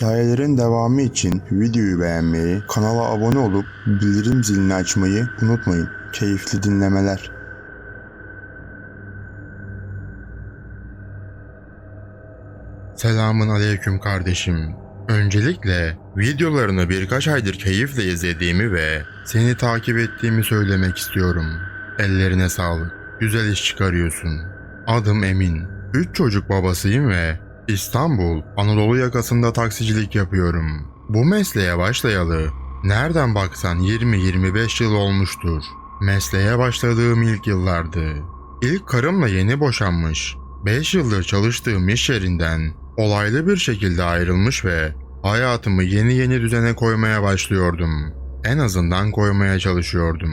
Hikayelerin devamı için videoyu beğenmeyi, kanala abone olup bildirim zilini açmayı unutmayın. Keyifli dinlemeler. Selamun aleyküm kardeşim. Öncelikle videolarını birkaç aydır keyifle izlediğimi ve seni takip ettiğimi söylemek istiyorum. Ellerine sağlık. Güzel iş çıkarıyorsun. Adım Emin. Üç çocuk babasıyım ve İstanbul, Anadolu yakasında taksicilik yapıyorum. Bu mesleğe başlayalı nereden baksan 20-25 yıl olmuştur. Mesleğe başladığım ilk yıllardı. İlk karımla yeni boşanmış, 5 yıldır çalıştığım iş yerinden olaylı bir şekilde ayrılmış ve hayatımı yeni yeni düzene koymaya başlıyordum. En azından koymaya çalışıyordum.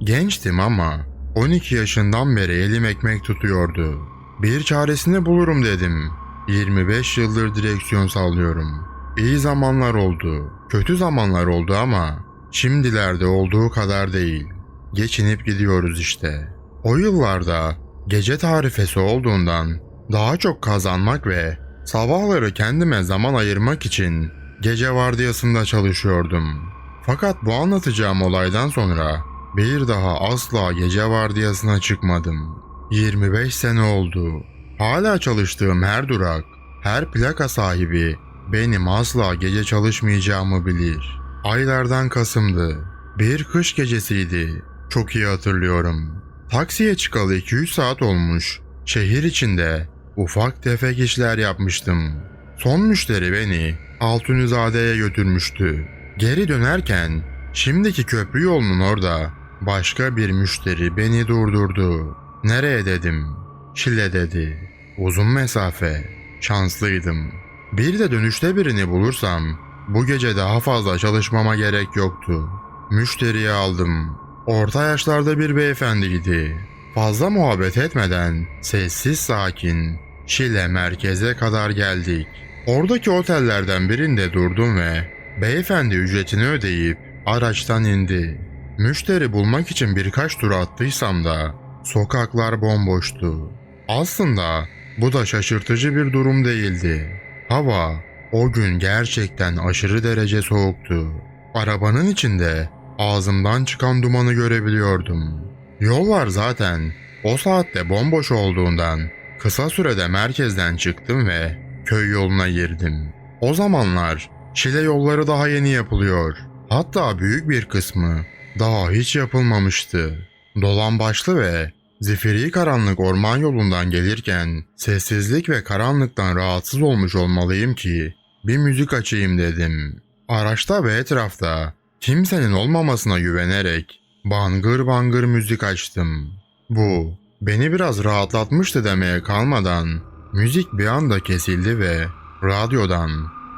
Gençtim ama 12 yaşından beri elim ekmek tutuyordu. Bir çaresini bulurum dedim. 25 yıldır direksiyon sallıyorum. İyi zamanlar oldu, kötü zamanlar oldu ama şimdilerde olduğu kadar değil. Geçinip gidiyoruz işte. O yıllarda gece tarifesi olduğundan daha çok kazanmak ve sabahları kendime zaman ayırmak için gece vardiyasında çalışıyordum. Fakat bu anlatacağım olaydan sonra bir daha asla gece vardiyasına çıkmadım. 25 sene oldu. Hala çalıştığım her durak, her plaka sahibi benim asla gece çalışmayacağımı bilir. Aylardan Kasım'dı. Bir kış gecesiydi. Çok iyi hatırlıyorum. Taksiye çıkalı 2-3 saat olmuş. Şehir içinde ufak tefek işler yapmıştım. Son müşteri beni Altunizade'ye götürmüştü. Geri dönerken şimdiki köprü yolunun orada başka bir müşteri beni durdurdu. Nereye dedim. Şile dedi. Uzun mesafe. Şanslıydım. Bir de dönüşte birini bulursam bu gece daha fazla çalışmama gerek yoktu. Müşteriyi aldım. Orta yaşlarda bir beyefendiydi. Fazla muhabbet etmeden sessiz sakin Şile merkeze kadar geldik. Oradaki otellerden birinde durdum ve beyefendi ücretini ödeyip araçtan indi. Müşteri bulmak için birkaç tur attıysam da sokaklar bomboştu. Aslında bu da şaşırtıcı bir durum değildi. Hava o gün gerçekten aşırı derece soğuktu. Arabanın içinde ağzımdan çıkan dumanı görebiliyordum. Yollar zaten o saatte bomboş olduğundan kısa sürede merkezden çıktım ve köy yoluna girdim. O zamanlar Şile yolları daha yeni yapılıyor. Hatta büyük bir kısmı daha hiç yapılmamıştı. Dolan başlı ve zifiri karanlık orman yolundan gelirken sessizlik ve karanlıktan rahatsız olmuş olmalıyım ki bir müzik açayım dedim. Araçta ve etrafta kimsenin olmamasına güvenerek bangır bangır müzik açtım. Bu beni biraz rahatlatmıştı demeye kalmadan müzik bir anda kesildi ve radyodan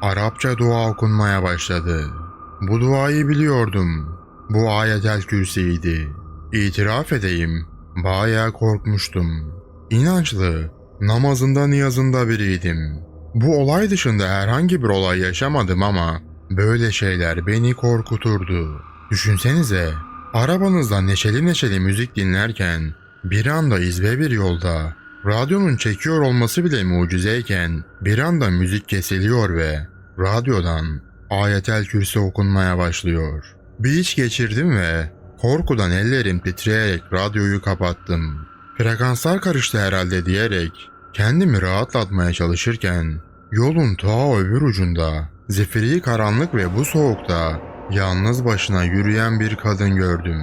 Arapça dua okunmaya başladı. Bu duayı biliyordum. Bu ayetel kürsiydi. İtiraf edeyim, bayağı korkmuştum. İnançlı, namazında niyazında biriydim. Bu olay dışında herhangi bir olay yaşamadım ama böyle şeyler beni korkuturdu. Düşünsenize, arabanızda neşeli neşeli müzik dinlerken bir anda izbe bir yolda radyonun çekiyor olması bile mucizeyken bir anda müzik kesiliyor ve radyodan ayetel kürsi okunmaya başlıyor. Bir iç geçirdim ve korkudan ellerim titreyerek radyoyu kapattım. Frekanslar karıştı herhalde diyerek kendimi rahatlatmaya çalışırken yolun ta öbür ucunda zifiri karanlık ve bu soğukta yalnız başına yürüyen bir kadın gördüm.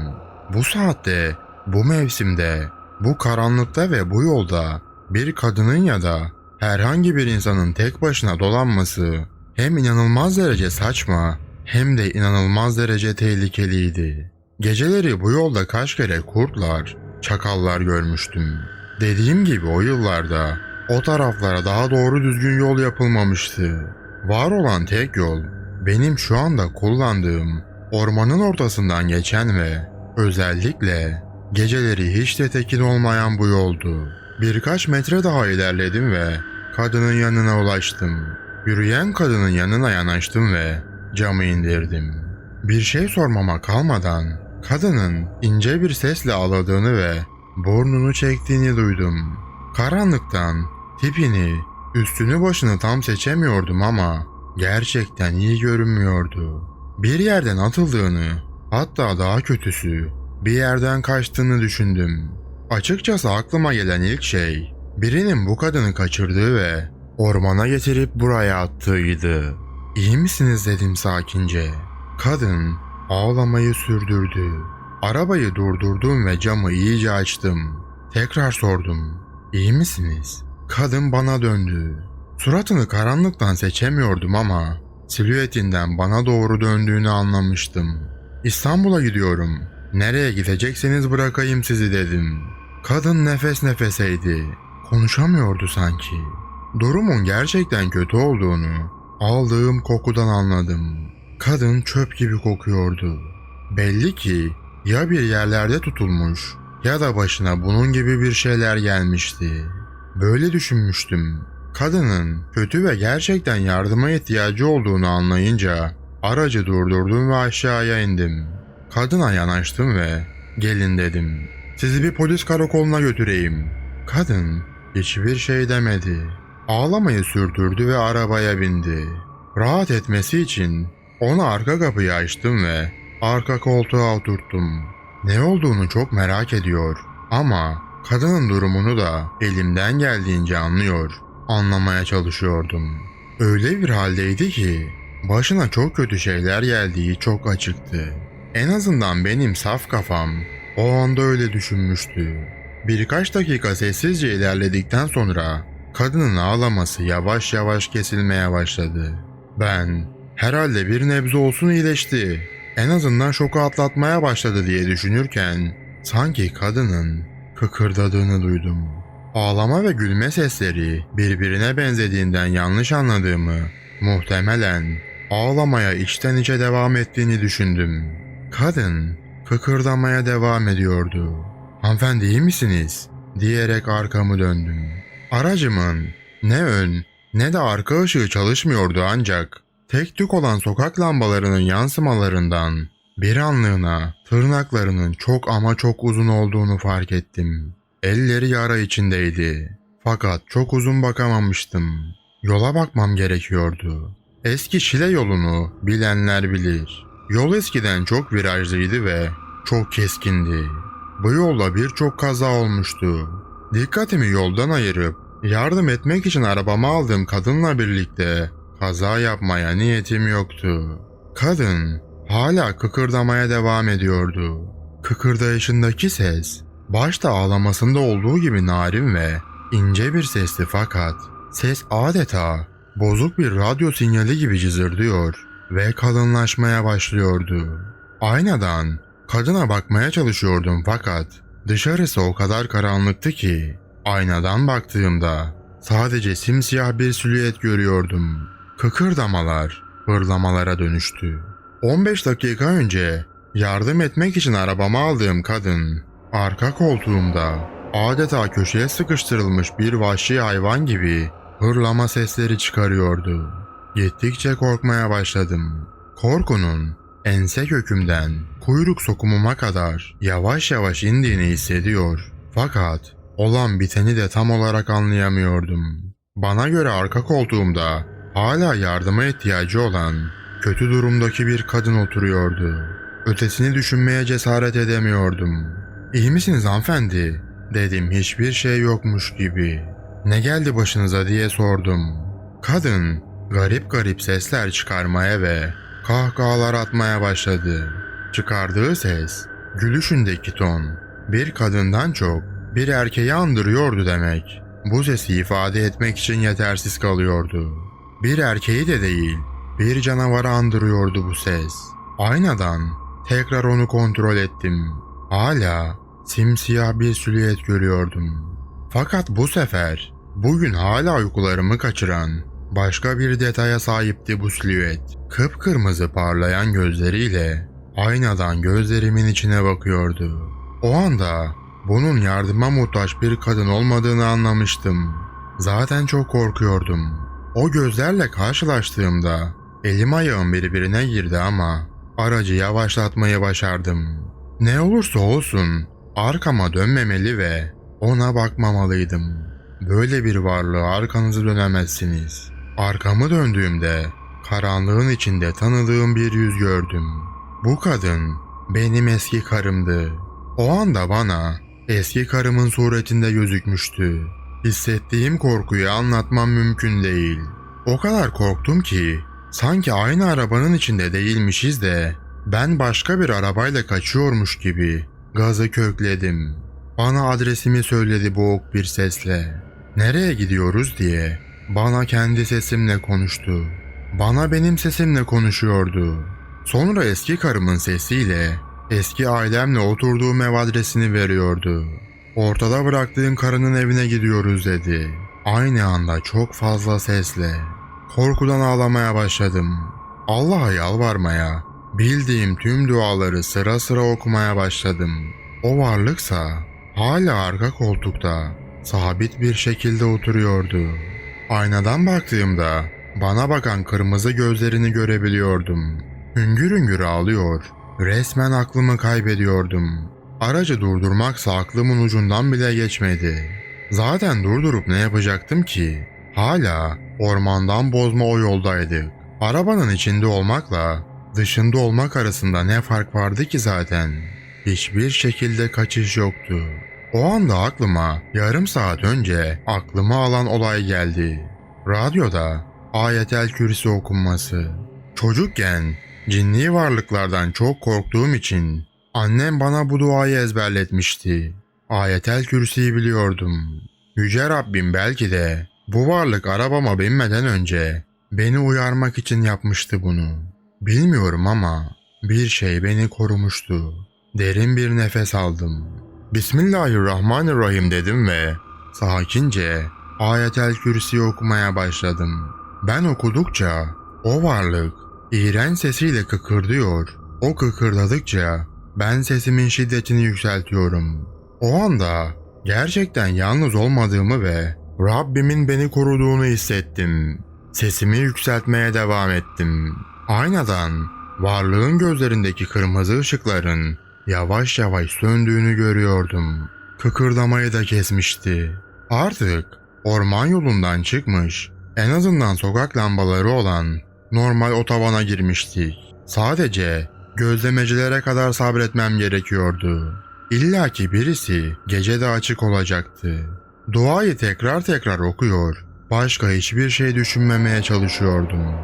Bu saatte, bu mevsimde, bu karanlıkta ve bu yolda bir kadının ya da herhangi bir insanın tek başına dolanması hem inanılmaz derece saçma hem de inanılmaz derece tehlikeliydi. Geceleri bu yolda kaç kere kurtlar, çakallar görmüştüm. Dediğim gibi o yıllarda o taraflara daha doğru düzgün yol yapılmamıştı. Var olan tek yol benim şu anda kullandığım ormanın ortasından geçen ve özellikle geceleri hiç de tekin olmayan bu yoldu. Birkaç metre daha ilerledim ve kadının yanına ulaştım. Yürüyen kadının yanına yanaştım ve camı indirdim. Bir şey sormama kalmadan kadının ince bir sesle ağladığını ve burnunu çektiğini duydum. Karanlıktan tipini, üstünü başını tam seçemiyordum ama gerçekten iyi görünmüyordu. Bir yerden atıldığını, hatta daha kötüsü, bir yerden kaçtığını düşündüm. Açıkçası aklıma gelen ilk şey, birinin bu kadını kaçırdığı ve ormana getirip buraya attığıydı. İyi misiniz dedim sakince. Kadın ağlamayı sürdürdü. Arabayı durdurdum ve camı iyice açtım. Tekrar sordum. İyi misiniz? Kadın bana döndü. Suratını karanlıktan seçemiyordum ama silüetinden bana doğru döndüğünü anlamıştım. İstanbul'a gidiyorum. Nereye gidecekseniz bırakayım sizi dedim. Kadın nefes nefeseydi. Konuşamıyordu sanki. Durumun gerçekten kötü olduğunu aldığım kokudan anladım. Kadın çöp gibi kokuyordu. Belli ki ya bir yerlerde tutulmuş ya da başına bunun gibi bir şeyler gelmişti. Böyle düşünmüştüm. Kadının kötü ve gerçekten yardıma ihtiyacı olduğunu anlayınca aracı durdurdum ve aşağıya indim. Kadına yanaştım ve gelin dedim. Sizi bir polis karakoluna götüreyim. Kadın hiçbir şey demedi. Ağlamayı sürdürdü ve arabaya bindi. Rahat etmesi için ona arka kapıyı açtım ve arka koltuğa oturttum. Ne olduğunu çok merak ediyor ama kadının durumunu da elimden geldiğince anlıyor, anlamaya çalışıyordum. Öyle bir haldeydi ki başına çok kötü şeyler geldiği çok açıktı. En azından benim saf kafam o anda öyle düşünmüştü. Birkaç dakika sessizce ilerledikten sonra kadının ağlaması yavaş yavaş kesilmeye başladı. Ben herhalde bir nebze olsun iyileşti. En azından şoku atlatmaya başladı diye düşünürken sanki kadının kıkırdadığını duydum. Ağlama ve gülme sesleri birbirine benzediğinden yanlış anladığımı, muhtemelen ağlamaya içten içe devam ettiğini düşündüm. Kadın kıkırdamaya devam ediyordu. Hanımefendi iyi misiniz? diyerek arkamı döndüm. Aracımın ne ön ne de arka ışığı çalışmıyordu ancak tek tük olan sokak lambalarının yansımalarından bir anlığına tırnaklarının çok ama çok uzun olduğunu fark ettim. Elleri yara içindeydi. Fakat çok uzun bakamamıştım. Yola bakmam gerekiyordu. Eski Şile yolunu bilenler bilir. Yol eskiden çok virajlıydı ve çok keskindi. Bu yolda birçok kaza olmuştu. Dikkatimi yoldan ayırıp yardım etmek için arabama aldığım kadınla birlikte kaza yapmaya niyetim yoktu. Kadın hala kıkırdamaya devam ediyordu. Kıkırdayışındaki ses başta ağlamasında olduğu gibi narin ve ince bir sesti fakat ses adeta bozuk bir radyo sinyali gibi cızırdıyor ve kalınlaşmaya başlıyordu. Aynadan kadına bakmaya çalışıyordum fakat dışarısı o kadar karanlıktı ki aynadan baktığımda sadece simsiyah bir silüet görüyordum. Kıkırdamalar hırlamalara dönüştü. 15 dakika önce yardım etmek için arabama aldığım kadın arka koltuğumda adeta köşeye sıkıştırılmış bir vahşi hayvan gibi hırlama sesleri çıkarıyordu. Gittikçe korkmaya başladım. Korkunun ense kökümden kuyruk sokumuma kadar yavaş yavaş indiğini hissediyor. Fakat olan biteni de tam olarak anlayamıyordum. Bana göre arka koltuğumda hala yardıma ihtiyacı olan kötü durumdaki bir kadın oturuyordu. Ötesini düşünmeye cesaret edemiyordum. İyi misiniz hanımefendi? Dedim hiçbir şey yokmuş gibi. Ne geldi başınıza diye sordum. Kadın garip garip sesler çıkarmaya ve kahkahalar atmaya başladı. Çıkardığı ses, gülüşündeki ton bir kadından çok bir erkeği andırıyordu demek. Bu sesi ifade etmek için yetersiz kalıyordu. Bir erkeği de değil, bir canavarı andırıyordu bu ses. Aynadan tekrar onu kontrol ettim. Hala simsiyah bir silüet görüyordum. Fakat bu sefer bugün hala uykularımı kaçıran başka bir detaya sahipti bu silüet. Kıpkırmızı parlayan gözleriyle aynadan gözlerimin içine bakıyordu. O anda bunun yardıma muhtaç bir kadın olmadığını anlamıştım. Zaten çok korkuyordum. O gözlerle karşılaştığımda elim ayağım birbirine girdi ama aracı yavaşlatmayı başardım. Ne olursa olsun arkama dönmemeli ve ona bakmamalıydım. Böyle bir varlığa arkanızı dönemezsiniz. Arkamı döndüğümde Karanlığın içinde tanıdığım bir yüz gördüm. Bu kadın benim eski karımdı. O anda bana eski karımın suretinde gözükmüştü. Hissettiğim korkuyu anlatmam mümkün değil. O kadar korktum ki sanki aynı arabanın içinde değilmişiz de ben başka bir arabayla kaçıyormuş gibi gazı kökledim. Bana adresimi söyledi boğuk bir sesle. Nereye gidiyoruz diye bana kendi sesimle konuştu. Bana benim sesimle konuşuyordu. Sonra eski karımın sesiyle eski ailemle oturduğum ev adresini veriyordu. Ortada bıraktığım karının evine gidiyoruz dedi. Aynı anda çok fazla sesle. Korkudan ağlamaya başladım. Allah'a yalvarmaya, bildiğim tüm duaları sıra sıra okumaya başladım. O varlıksa hala arka koltukta sabit bir şekilde oturuyordu. Aynadan baktığımda bana bakan kırmızı gözlerini görebiliyordum. Hüngür hüngür ağlıyor. Resmen aklımı kaybediyordum. Aracı durdurmaksa aklımın ucundan bile geçmedi. Zaten durdurup ne yapacaktım ki? Hala ormandan bozma o yoldaydık. Arabanın içinde olmakla dışında olmak arasında ne fark vardı ki zaten? Hiçbir şekilde kaçış yoktu. O anda aklıma yarım saat önce aklımı alan olay geldi. Radyoda ayetel kürsi okunması. Çocukken cinni varlıklardan çok korktuğum için annem bana bu duayı ezberletmişti. Ayetel kürsiyi biliyordum. Yüce Rabbim belki de bu varlık arabama binmeden önce beni uyarmak için yapmıştı bunu. Bilmiyorum ama bir şey beni korumuştu. Derin bir nefes aldım. Bismillahirrahmanirrahim dedim ve sakince ayetel kürsi okumaya başladım. Ben okudukça o varlık iğrenç sesiyle kıkırdıyor. O kıkırdadıkça ben sesimin şiddetini yükseltiyorum. O anda gerçekten yalnız olmadığımı ve Rabbimin beni koruduğunu hissettim. Sesimi yükseltmeye devam ettim. Aynadan varlığın gözlerindeki kırmızı ışıkların yavaş yavaş söndüğünü görüyordum. Kıkırdamayı da kesmişti. Artık orman yolundan çıkmış, en azından sokak lambaları olan normal otobana girmiştik. Sadece gözlemecilere kadar sabretmem gerekiyordu. İlla ki birisi gecede açık olacaktı. Duayı tekrar tekrar okuyor, başka hiçbir şey düşünmemeye çalışıyordum.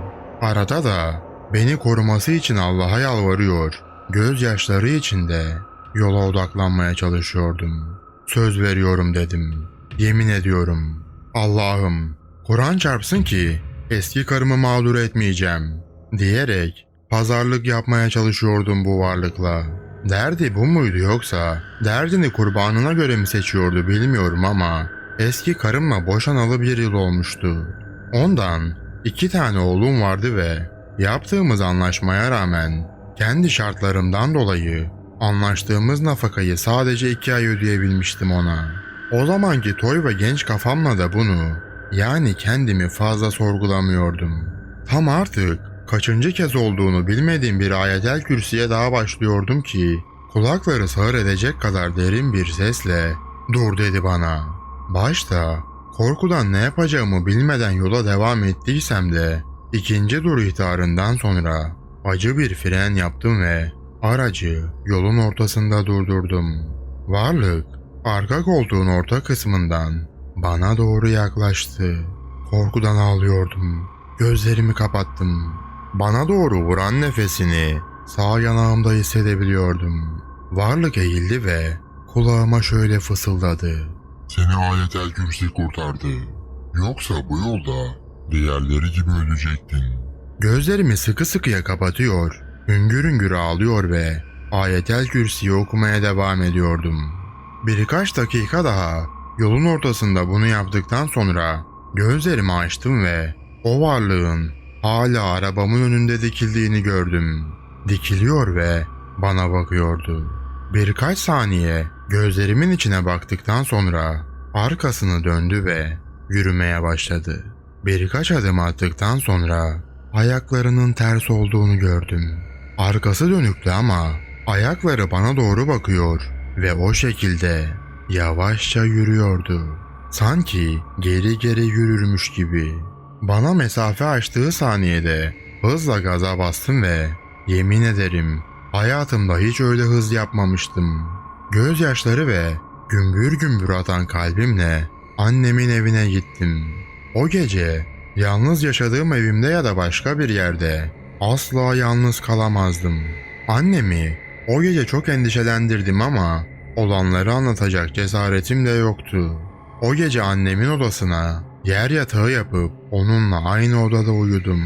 Arada da beni koruması için Allah'a yalvarıyor, gözyaşları içinde yola odaklanmaya çalışıyordum. Söz veriyorum dedim. Yemin ediyorum. Allah'ım, Kur'an çarpsın ki eski karımı mağdur etmeyeceğim diyerek pazarlık yapmaya çalışıyordum bu varlıkla. Derdi bu muydu yoksa derdini kurbanına göre mi seçiyordu bilmiyorum ama eski karımla boşanalı bir yıl olmuştu. Ondan iki tane oğlum vardı ve yaptığımız anlaşmaya rağmen kendi şartlarımdan dolayı anlaştığımız nafakayı sadece iki ay ödeyebilmiştim ona. O zamanki toy ve genç kafamla da bunu yani kendimi fazla sorgulamıyordum. Tam artık kaçıncı kez olduğunu bilmediğim bir ayetel kürsüye daha başlıyordum ki kulakları sağır edecek kadar derin bir sesle dur dedi bana. Başta korkudan ne yapacağımı bilmeden yola devam ettiysem de ikinci dur ihtarından sonra acı bir fren yaptım ve aracı yolun ortasında durdurdum. Varlık arka koltuğun orta kısmından bana doğru yaklaştı. Korkudan ağlıyordum. Gözlerimi kapattım. Bana doğru vuran nefesini sağ yanağımda hissedebiliyordum. Varlık eğildi ve kulağıma şöyle fısıldadı. Seni ayetel kürsi kurtardı. Yoksa bu yolda diğerleri gibi ölecektin. Gözlerimi sıkı sıkıya kapatıyor, hüngür hüngür ağlıyor ve ayetel kürsiyi okumaya devam ediyordum. Birkaç dakika daha yolun ortasında bunu yaptıktan sonra gözlerimi açtım ve o varlığın hala arabamın önünde dikildiğini gördüm. Dikiliyor ve bana bakıyordu. Birkaç saniye gözlerimin içine baktıktan sonra arkasını döndü ve yürümeye başladı. Birkaç adım attıktan sonra ayaklarının ters olduğunu gördüm. Arkası dönüktü ama ayakları bana doğru bakıyor ve o şekilde yavaşça yürüyordu. Sanki geri geri yürürmüş gibi. Bana mesafe açtığı saniyede hızla gaza bastım ve yemin ederim hayatımda hiç öyle hız yapmamıştım. Gözyaşları ve gümbür gümbür atan kalbimle annemin evine gittim. O gece yalnız yaşadığım evimde ya da başka bir yerde asla yalnız kalamazdım. Annemi o gece çok endişelendirdim ama olanları anlatacak cesaretim de yoktu. O gece annemin odasına yer yatağı yapıp onunla aynı odada uyudum.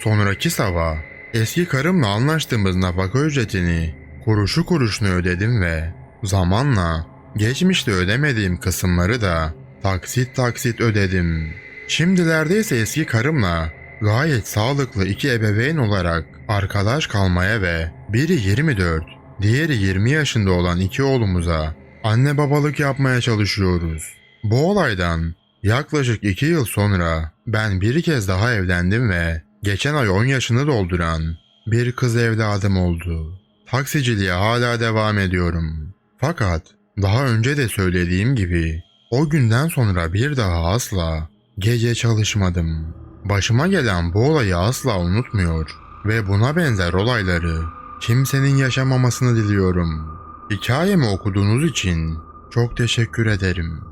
Sonraki sabah eski karımla anlaştığımız nafaka ücretini kuruşu kuruşuna ödedim ve zamanla geçmişte ödemediğim kısımları da taksit taksit ödedim. Şimdilerde ise eski karımla gayet sağlıklı iki ebeveyn olarak arkadaş kalmaya ve biri 24, diğeri 20 yaşında olan iki oğlumuza anne babalık yapmaya çalışıyoruz. Bu olaydan yaklaşık 2 yıl sonra ben bir kez daha evlendim ve geçen ay 10 yaşını dolduran bir kız evladım oldu. Taksiciliğe hala devam ediyorum. Fakat daha önce de söylediğim gibi o günden sonra bir daha asla gece çalışmadım. Başıma gelen bu olayı asla unutmuyor ve buna benzer olayları kimsenin yaşamamasını diliyorum. Hikayemi okuduğunuz için çok teşekkür ederim.